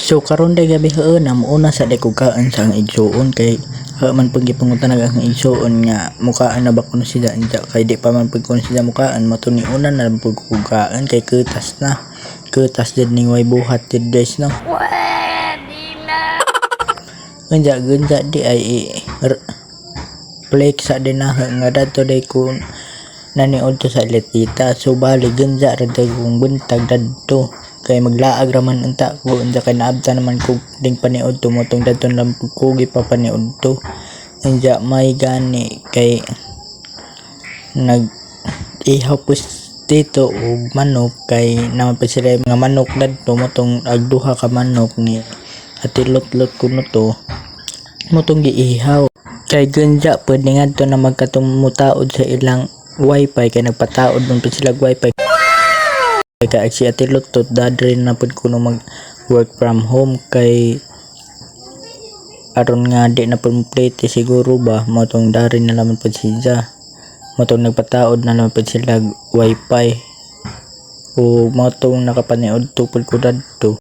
So karon day gabi hoon am una sa day kukaan sa ang igsuon kay ha man pag gipangutan ang igsuon nga mukaan na ba kuno sila anja kay di pa man pag kuno mukaan matuni una na lang pag kukaan kay kutas na. Kutas din ning way buhat din guys no? Anja gunja di ay flex sa din na nga dato day kun naniod sa letita. So bali gunja day kung buntag dadto kay maglaag raman unta ko unja kay naabta naman ko ding paniod to motong dadton lang kugi pa paniod to. Unja may gani kay nag ihaw pus dito og manok kay naman pa sila mga manok dadto motong agduha ka manok ni atilot-lot kuno to motong giihaw. Kay gunja pwede nga to na magkatumutaod sa ilang wifi kay nagpataod man pa sila wifi kay si Ate Lutot dadre na pud kuno mag work from home. Kay aron nga di na pud plate siguro ba? Mo tong na naman pud siya mo tong nagpataod na naman pud sila wifi. O mo tong nakapaniod to ko dadto